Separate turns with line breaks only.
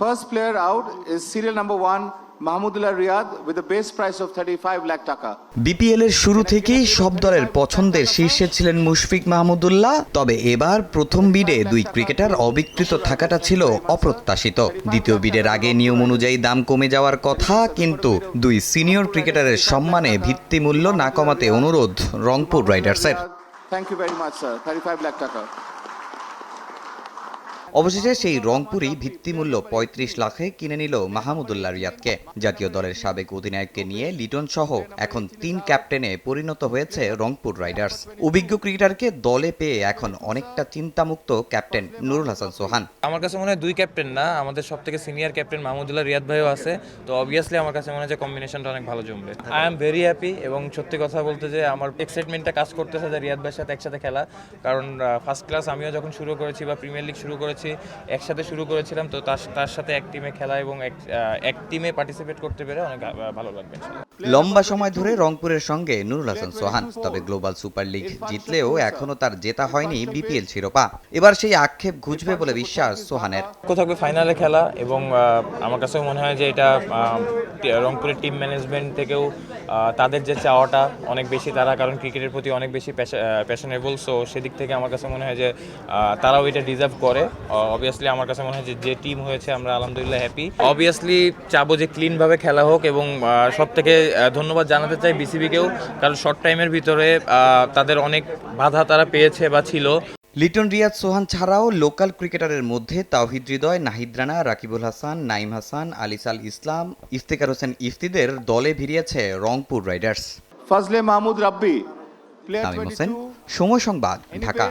First player out is serial number one, Riyad, with a base price of 35 lakh taka.
BPL এর শুরু থেকেই সব দলের পছন্দের শীর্ষে ছিলেন মুশফিক মাহমুদুল্লাহ তবে এবার প্রথম বিডে দুই ক্রিকেটার অবিকৃত থাকাটা ছিল অপ্রত্যাশিত দ্বিতীয় বিডের আগে নিয়ম অনুযায়ী দাম কমে যাওয়ার কথা কিন্তু দুই সিনিয়র ক্রিকেটারের সম্মানে ভিত্তিমূল্য না কমাতে অনুরোধ রংপুর রাইডার্সের
Thank you very much, sir. 35 lakh taka.
অবশেষে সেই রংপুরই ভিত্তিমূল্য পঁয়ত্রিশ লাখে কিনে নিল মাহমুদুল্লাহ রিয়াদকে। জাতীয় দলের সাবেক অধিনায়ককে নিয়ে লিটন সহ এখন তিন ক্যাপ্টেনে পরিণত হয়েছে রংপুর রাইডার্স। অভিজ্ঞ ক্রিকেটারকে দলে পেয়ে এখন অনেকটা চিন্তামুক্ত ক্যাপ্টেন নুরুল হাসান সোহান।
আমার কাছে মনে হয় দুই ক্যাপ্টেন না, আমাদের সব থেকে সিনিয়র ক্যাপ্টেন মাহমুদুল্লাহ রিয়াদ ভাইও আছে। তো অবভিয়াসলি আমার কাছে মনে হয় যে কম্বিনেশনটা অনেক ভালো জমবে। আই এম ভেরি হ্যাপি এবং সত্যি কথা বলতে যে আমার এক্সাইটমেন্টটা কাজ করতেছে যে রিয়াদ ভাইয়ের সাথে একসাথে খেলা। কারণ ফার্স্ট ক্লাস আমিও যখন শুরু করেছি বা প্রিমিয়ার লিগ শুরু করেছি একসাথে শুরু করেছিলাম, তো তার তার সাথে এক টিমে খেলা এবং এক এক টিমে পার্টিসিপেট করতে পেরে অনেক ভালো লাগবে।
লম্বা সময় ধরে রংপুরের সঙ্গে নুরুল হাসান সোহান তবে গ্লোবাল সুপার লিগ জিতলেও এখনও তার জেতা হয়নি বিপিএল শিরোপা। এবার সেই আক্ষেপ ঘুচবে বলে বিশ্বাস সোহানের।
থাকবে ফাইনালে খেলা এবং আমার কাছেও মনে হয় যে এটা রংপুরের টিম ম্যানেজমেন্ট থেকেও তাদের যে চাওয়াটা অনেক বেশি তারা কারণ ক্রিকেটের প্রতি অনেক বেশি প্যাশনেবল সো সেদিক থেকে আমার কাছে মনে হয় যে তারাও এটা ডিজার্ভ করে। অবভিয়াসলি আমার কাছে মনে হয় যে যে টিম হয়েছে আমরা আলহামদুলিল্লাহ হ্যাপি অবভিয়াসলি চাবো যে ক্লিনভাবে খেলা হোক এবং সব থেকে ধন্যবাদ জানাতে চাই বিসিবিকেও কারণ শর্ট টাইমের ভিতরে তাদের অনেক বাধা তারা পেয়েছে বা ছিল।
লিটন রিয়াদ সোহান ছাড়াও লোকাল ক্রিকেটারের মধ্যে তাওহিদ হৃদয় নাহিদ রানা রাকিবুল হাসান নাইম হাসান আলিসাল ইসলাম ইফতেকার হোসেন ইফতিদের দলে ভিড়িয়েছে রংপুর রাইডার্স।
ফাজলে মাহমুদ player
তামিম হোসেন সময় সংবাদ ঢাকা.